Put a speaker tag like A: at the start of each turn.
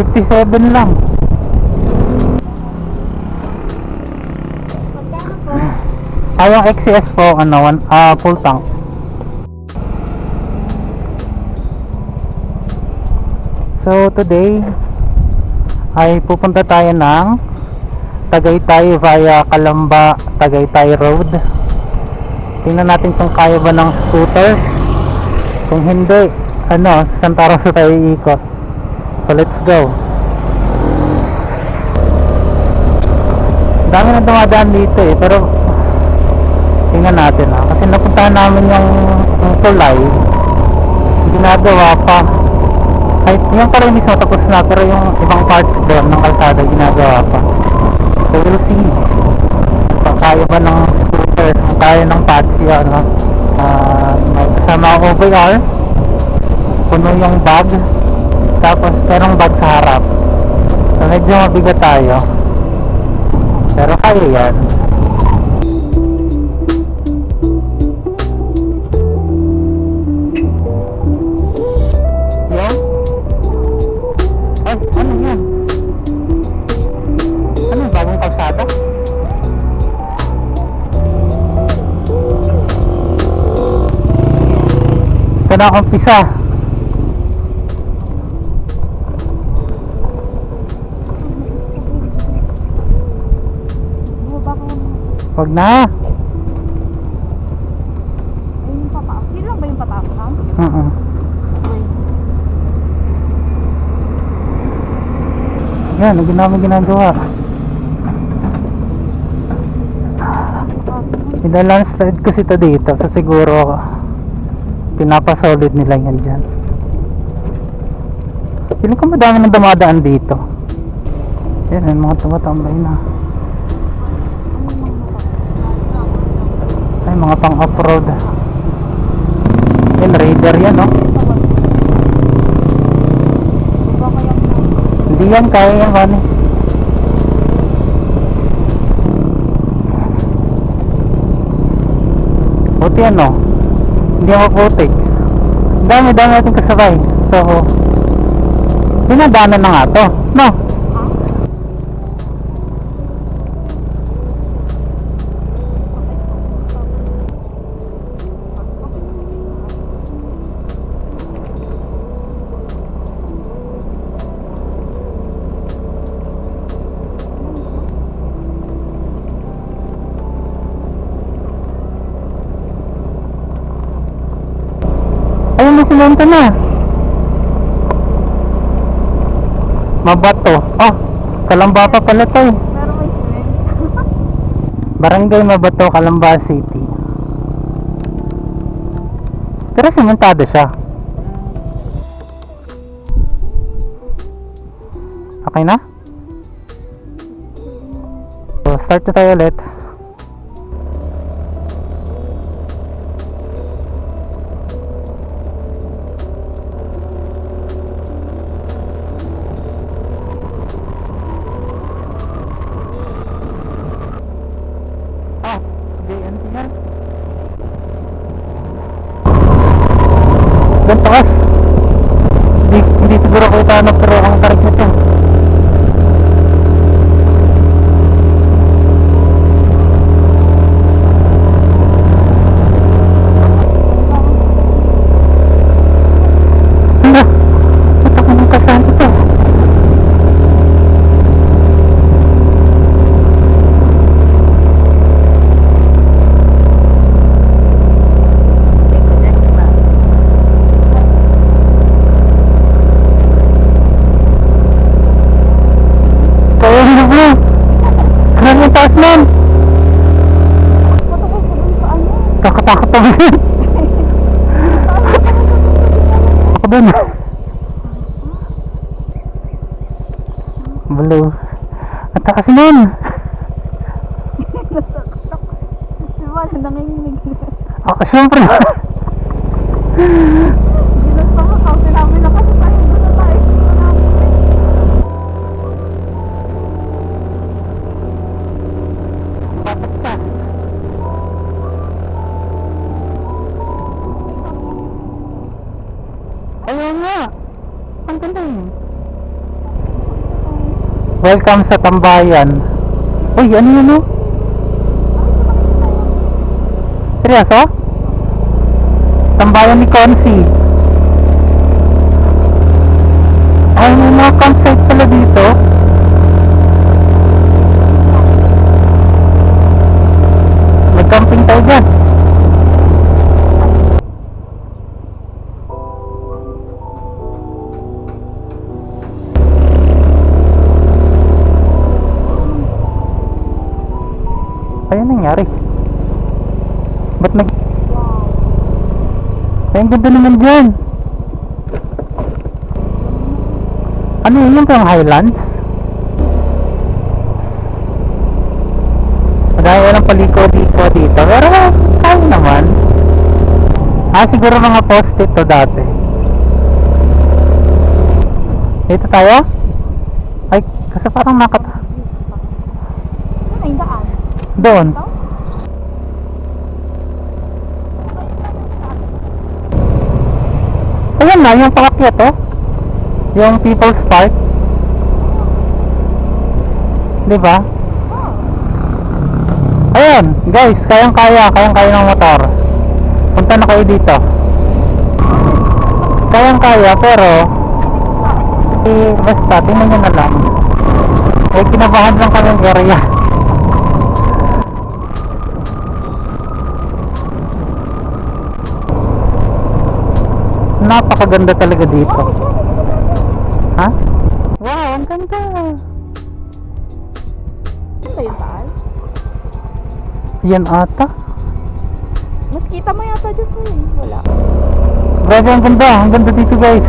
A: 57 lang.
B: Po?
A: Ah, yung XCS po, ano, one, ah, full tank. So, today, ay pupunta tayo ng Tagaytay via Kalamba, Tagaytay Road. Tingnan natin kung kaya ba ng scooter. Kung hindi, ano, sa Santa Rosa tayo iikot. So, let's go. Dami na dumadaan dito eh, pero tingnan natin ah. Kasi napuntahan namin yung, yung tulay, ginagawa pa. Kahit yung pala mismo tapos na, pero yung ibang parts doon ng kalsada ginagawa pa. So we'll see. Kung kaya ba ng scooter, kung kaya ng taxi, ano, uh, kasama ang OVR, puno yung bag, tapos merong bag sa harap. So medyo mabigat tayo. Pero kaya yan. Ano? Ano na akong pisa.
B: Bumaba ko ng...
A: Huwag na.
B: Ay, yung pataas. Yun lang ba yung pataas lang?
A: Uh-uh.
B: Okay.
A: Yan, ang namin ginagawa. Ina-landslide kasi ito dito. So siguro, pinapasolid nila yan dyan. Feeling ko madami nang dumadaan dito. Yan, yung mga tumatambay na. Ay, mga pang off-road. Yan, raider yan, no? Hindi yan, kaya yan, man. Buti ano, hindi ako putik. Dami, dami natin kasabay. So, dinadaanan na nga to. No? Simento na. Mabato. Oh, Kalamba pa pala to eh. Barangay Mabato, Calamba City. Pero sementado siya. Okay na? So, start na tayo ulit. Taas. Hindi, hindi siguro ko ito pero ang nito. Hala, ba't ako nang kasama ito? Kaya hindi mo. Grabe yung taas nun.
B: Patakot sa dun sa ano.
A: Kakatakot ako dun. Blue. Ang taas nun.
B: Wala nanginginig na.
A: Ako, syempre. Yun. Welcome sa Tambayan. Uy, ano yun oh? Seryoso? Tambayan ni Consi. Nangyari? Ba't nag... Ay, ang ganda naman dyan. Ano yun yung pang Highlands? Madami walang paliko-liko dito. Pero kaya naman. Ah, siguro mga post-it to dati. Dito tayo? Ay, kasi parang nakat... Doon. Ayan na, yung pakakyat oh. Yung People's Park. Di ba?
B: Oh.
A: Ayan, guys, kayang-kaya, kayang-kaya ng motor. Punta na kayo dito. Kayang-kaya, pero eh, basta, tingnan nyo na lang. Eh, kinabahan lang kami ng area. Napakaganda talaga dito. Ha? Wow, ang ganda.
B: Saan ba yung daan?
A: Yan ata.
B: Mas kita mo yata dyan sa'yo. eh. Wala.
A: Grabe ang ganda, ang ganda dito guys.